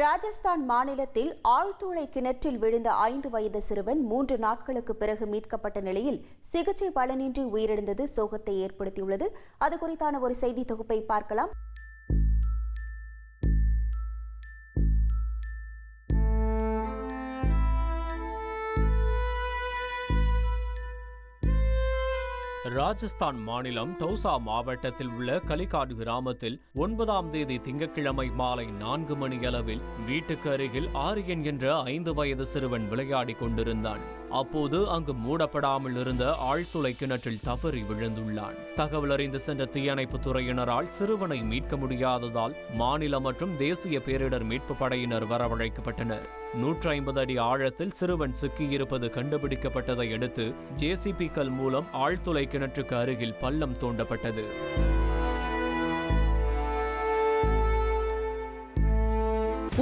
ராஜஸ்தான் மாநிலத்தில் ஆழ்துளை கிணற்றில் விழுந்த ஐந்து வயது சிறுவன் மூன்று நாட்களுக்கு பிறகு மீட்கப்பட்ட நிலையில் சிகிச்சை பலனின்றி உயிரிழந்தது சோகத்தை ஏற்படுத்தியுள்ளது. அது குறித்தான ஒரு செய்தி தொகுப்பை பார்க்கலாம். ராஜஸ்தான் மாநிலம் டௌசா மாவட்டத்தில் உள்ள கலிகாடு கிராமத்தில் ஒன்பதாம் தேதி திங்கட்கிழமை மாலை நான்கு மணியளவில் வீட்டுக்கு அருகில் ஆரியன் என்ற ஐந்து வயது சிறுவன் விளையாடிக் கொண்டிருந்தான். அப்போது அங்கு மூடப்படாமல் இருந்த ஆழ்துளை கிணற்றில் தவறி விழுந்துள்ளான். தகவல் அறிந்து சென்ற தீயணைப்பு துறையினரால் சிறுவனை மீட்க முடியாததால் மாநில மற்றும் தேசிய பேரிடர் மீட்பு படையினர் வரவழைக்கப்பட்டனர். நூற்றி ஐம்பது அடி ஆழத்தில் சிறுவன் சிக்கியிருப்பது கண்டுபிடிக்கப்பட்டதை அடுத்து ஜேசிபிக்கள் மூலம் ஆழ்துளை கிணற்றுக்கு அருகில் பள்ளம் தோண்டப்பட்டது.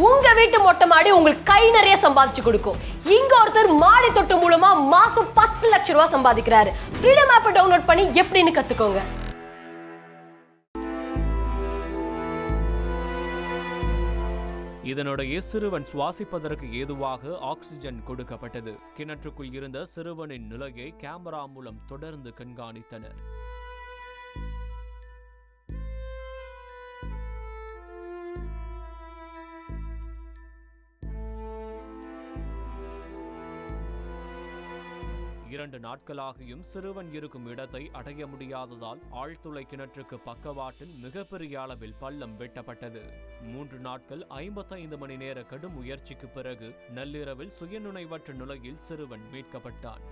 உங்க வீட்டு மொட்டை மாடி உங்களுக்கு கை நிறைய சம்பாதிச்சு கொடுக்கும். இங்க ஒருத்தர் மாடி தொட்டு மூலமா மாசம் பத்து லட்ச ரூபாய் சம்பாதிக்கிறாரு. ஃப்ரீடம் ஆப் டவுன்லோட் பண்ணி எப்படின்னு கத்துக்கோங்க. இதனுடைய சிறுவன் சுவாசிப்பதற்கு ஏதுவாக ஆக்சிஜன் கொடுக்கப்பட்டது. கிணற்றுக்குள் இருந்த சிறுவனின் நிலையை கேமரா மூலம் தொடர்ந்து கண்காணித்தனர். இரண்டு நாட்களாகியும் சிறுவன் இருக்கும் இடத்தை அடைய முடியாததால் ஆழ்துளை கிணற்றுக்கு பக்கவாட்டில் மிகப்பெரிய அளவில் பள்ளம் வெட்டப்பட்டது. மூன்று நாட்கள் ஐம்பத்தைந்து மணி நேர கடும் முயற்சிக்கு பிறகு நள்ளிரவில் சுயநுணைவற்ற நிலையில் சிறுவன் மீட்கப்பட்டான்.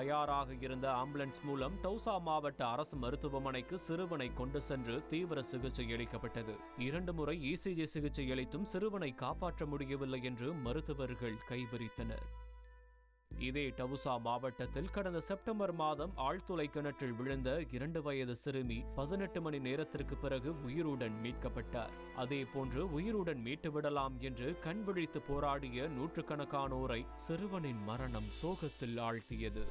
தயாராக இருந்த ஆம்புலன்ஸ் மூலம் டவுசா மாவட்ட அரசு மருத்துவமனைக்கு சிறுவனை கொண்டு சென்று தீவிர சிகிச்சை அளிக்கப்பட்டது. இரண்டு முறை இசிஜி சிகிச்சை அளித்தும் சிறுவனை காப்பாற்ற முடியவில்லை என்று மருத்துவர்கள் கைவிரித்தனர். இதே டவுசா மாவட்டத்தில் கடந்த செப்டம்பர் மாதம் ஆழ்துளை கிணற்றில் விழுந்த இரண்டு வயது சிறுமி பதினெட்டு மணி நேரத்திற்கு பிறகு உயிருடன் மீட்கப்பட்டார். அதே போன்று உயிருடன் மீட்டுவிடலாம் என்று கண் விழித்து போராடிய நூற்றுக்கணக்கானோரை சிறுவனின் மரணம் சோகத்தில் ஆழ்த்தியது.